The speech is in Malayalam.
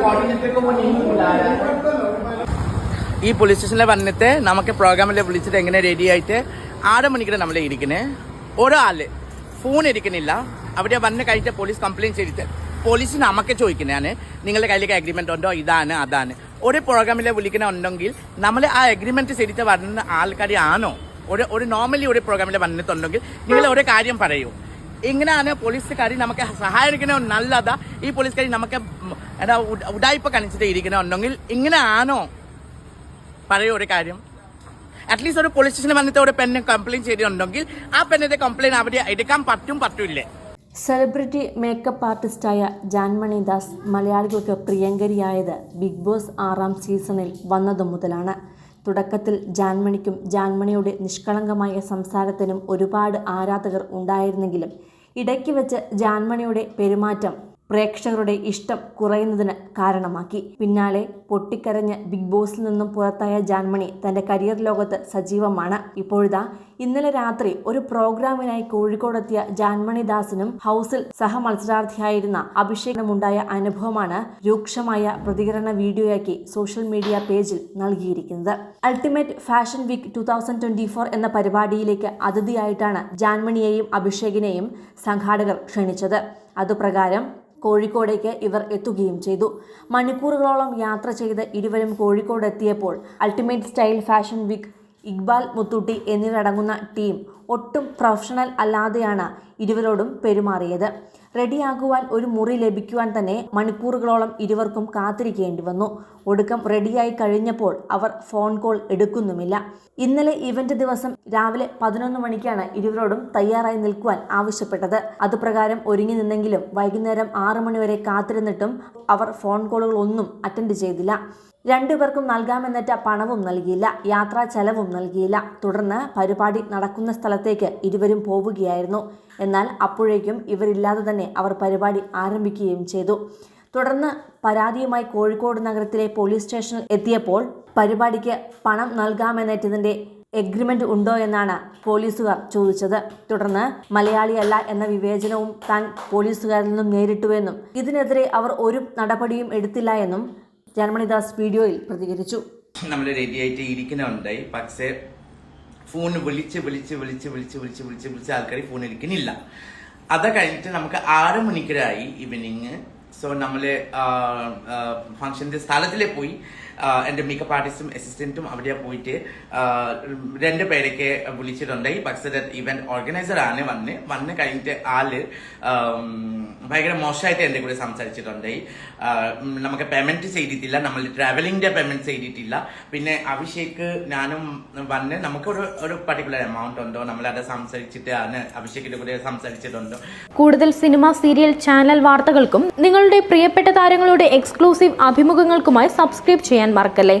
കോർഡിനേറ്റർക്ക് ഈ പോലീസ് സ്റ്റേഷനിൽ വന്നിട്ട് നമുക്ക് പ്രോഗ്രാമിൽ വിളിച്ചിട്ട് എങ്ങനെ റെഡി ആയിട്ട് ആറ് മണിക്കൂർ നമ്മളെ ഇരിക്കുന്നത് ഒരാൾ ഫോൺ ഇരിക്കുന്നില്ല അവിടെ വന്ന് കഴിഞ്ഞിട്ട് പോലീസ് കംപ്ലയിന്റ് ചെയ്തിട്ട് പോലീസ് നമുക്ക് ചോദിക്കുന്നതാണ് നിങ്ങളുടെ കയ്യിലേക്ക് അഗ്രിമെന്റ് ഉണ്ടോ? ഇതാണ് അതാണ്. ഒരു പ്രോഗ്രാമിൽ വിളിക്കണ ഉണ്ടെങ്കിൽ നമ്മൾ ആ അഗ്രിമെന്റ് ചെയ്തിട്ട് വരുന്ന ആൾക്കാർ ആണോ? ഒരു ഒരു നോർമലി ഒരു പ്രോഗ്രാമിൽ വന്നിട്ടുണ്ടെങ്കിൽ നിങ്ങൾ ഒരു കാര്യം പറയൂ. ഇങ്ങനെയാണ് പോലീസുകാർ നമുക്ക് സഹായിക്കണോ നല്ലതാ. ഈ പോലീസുകാർ നമുക്ക് എന്താ ഉടായ്പ കാണിച്ചിട്ട് ഇരിക്കണമെന്നുണ്ടെങ്കിൽ ഇങ്ങനെയാണോ? പറയൂ ഒരു കാര്യം. അറ്റ്ലീസ്റ്റ് ഒരു പോലീസ് സ്റ്റേഷനിൽ വന്നിട്ട് ഒരു പെണ്ണ് കംപ്ലയിന്റ് ചെയ്തിട്ടുണ്ടെങ്കിൽ ആ പെണ്ണിന്റെ കംപ്ലയിന്റ് അവിടെ എടുക്കാൻ പറ്റും പറ്റൂല്ലേ? സെലിബ്രിറ്റി മേക്കപ്പ് ആർട്ടിസ്റ്റായ ജാൻമണി ദാസ് മലയാളികൾക്ക് പ്രിയങ്കരിയായത് ബിഗ് ബോസ് ആറാം സീസണിൽ വന്നതു മുതലാണ്. തുടക്കത്തിൽ ജാൻമണിക്കും ജാൻമണിയുടെ നിഷ്കളങ്കമായ സംസാരത്തിനും ഒരുപാട് ആരാധകർ ഉണ്ടായിരുന്നെങ്കിലും ഇടയ്ക്ക് വെച്ച് ജാൻമണിയുടെ പെരുമാറ്റം പ്രേക്ഷകരുടെ ഇഷ്ടം കുറയുന്നതിന് കാരണമാക്കി. പിന്നാലെ പൊട്ടിക്കരഞ്ഞ് ബിഗ് ബോസിൽ നിന്നും പുറത്തായ ജാൻമണി തന്റെ കരിയർ ലോകത്ത് സജീവമാണ്. ഇപ്പോഴിതാ ഇന്നലെ രാത്രി ഒരു പ്രോഗ്രാമിനായി കോഴിക്കോടെത്തിയ ജാൻമണി ദാസിനും ഹൗസിൽ സഹമത്സരാർത്ഥിയായിരുന്ന അഭിഷേകനുമുണ്ടായ അനുഭവമാണ് രൂക്ഷമായ പ്രതികരണ വീഡിയോയാക്കി സോഷ്യൽ മീഡിയ പേജിൽ നൽകിയിരിക്കുന്നത്. Ultimate fashion week two thousand twenty four എന്ന പരിപാടിയിലേക്ക് അതിഥിയായിട്ടാണ് ജാൻമണിയെയും അഭിഷേകിനെയും സംഘാടകർ ക്ഷണിച്ചത്. അതുപ്രകാരം കോഴിക്കോടേക്ക് ഇവർ എത്തുകയും ചെയ്തു. മണിക്കൂറുകളോളം യാത്ര ചെയ്ത് ഇരുവരും കോഴിക്കോട് എത്തിയപ്പോൾ ultimate style fashion week Iqbal Muthootty എന്നിവരടങ്ങുന്ന ടീം ഒട്ടും പ്രൊഫഷണൽ അല്ലാതെയാണ് ഇരുവരോടും പെരുമാറിയത്. റെഡിയാകുവാൻ ഒരു മുറി ലഭിക്കുവാൻ തന്നെ മണിക്കൂറുകളോളം ഇരുവർക്കും കാത്തിരിക്കേണ്ടി വന്നു. ഒടുക്കം റെഡിയായി കഴിഞ്ഞപ്പോൾ അവർ ഫോൺ കോൾ എടുക്കുന്നുമില്ല. ഇന്നലെ ഇവന്റ് ദിവസം രാവിലെ പതിനൊന്ന് മണിക്കാണ് ഇരുവരോടും തയ്യാറായി നിൽക്കുവാൻ ആവശ്യപ്പെട്ടത്. അതുപ്രകാരം ഒരുങ്ങി നിന്നെങ്കിലും വൈകുന്നേരം ആറു മണിവരെ കാത്തിരുന്നിട്ടും അവർ ഫോൺ കോളുകളൊന്നും അറ്റൻഡ് ചെയ്തില്ല. രണ്ടുപേർക്കും നൽകാമെന്നേറ്റ പണവും നൽകിയില്ല. യാത്രാ ചെലവും നൽകിയില്ല. തുടർന്ന് പരിപാടി നടക്കുന്ന സ്ഥലത്തേക്ക് ഇരുവരും പോവുകയായിരുന്നു. എന്നാൽ അപ്പോഴേക്കും ഇവരില്ലാതെ തന്നെ അവർ പരിപാടി ആരംഭിക്കുകയും ചെയ്തു. തുടർന്ന് പരാതിയുമായി കോഴിക്കോട് നഗരത്തിലെ പോലീസ് സ്റ്റേഷനിൽ എത്തിയപ്പോൾ പരിപാടിക്ക് പണം നൽകാമെന്നേറ്റതിന്റെ എഗ്രിമെന്റ് ഉണ്ടോ എന്നാണ് പോലീസുകാർ ചോദിച്ചത്. തുടർന്ന് മലയാളിയല്ല എന്ന വിവേചനവും താൻ പോലീസുകാരിൽ നിന്നും നേരിട്ടുവെന്നും ഇതിനെതിരെ അവർ ഒരു നടപടിയും എടുത്തില്ല എന്നും ജന്മണിദാസ് വീഡിയോയിൽ പ്രതികരിച്ചു. നമ്മൾ റെഡി ആയിട്ട് ഇരിക്കുന്നുണ്ടായി പക്ഷേ ഫോൺ വിളിച്ച് വിളിച്ച് വിളിച്ച് വിളിച്ച് വിളിച്ച് വിളിച്ച് വിളിച്ച് ആൾക്കാർ ഫോൺ ഇരിക്കുന്നില്ല അത് കഴിഞ്ഞിട്ട് നമുക്ക് ആറ് മണിക്കൂറായി ഈവനിങ് സോ നമ്മൾ ഫംഗ്ഷന്റെ സ്ഥലത്തിലെ പോയി. എന്റെ മേക്കപ്പ് ആർട്ടിസ്റ്റും അസിസ്റ്റന്റും അവിടെ പോയിട്ട് രണ്ട് പേരൊക്കെ വിളിച്ചിട്ടുണ്ട്. ഈ പക്ഷേ ഇവന്റ് ഓർഗനൈസർ ആണ് വന്ന്. വന്ന് കഴിഞ്ഞിട്ട് ആൾ ഭയങ്കര മോശമായിട്ട് എന്റെ കൂടെ സംസാരിച്ചിട്ടുണ്ട്. നമുക്ക് പേയ്മെന്റ് ചെയ്തിട്ടില്ല. നമ്മൾ ട്രാവലിംഗിന്റെ പേയ്മെന്റ് ചെയ്തിട്ടില്ല. പിന്നെ അഭിഷേക് ഞാനും വന്ന് നമുക്ക് ഒരു പർട്ടിക്കുലർ എമൗണ്ട് ഉണ്ടോ? നമ്മൾ അത് സംസാരിച്ചിട്ട് ആണ് അഭിഷേകിന്റെ കൂടെ സംസാരിച്ചിട്ടുണ്ടോ. കൂടുതൽ സിനിമ സീരിയൽ ചാനൽ വാർത്തകൾക്കും നിങ്ങളുടെ പ്രിയപ്പെട്ട താരങ്ങളുടെ എക്സ്ക്ലൂസീവ് അഭിമുഖങ്ങൾക്കുമായി സബ്സ്ക്രൈബ് ചെയ്യാൻ മറക്കല്ലേ?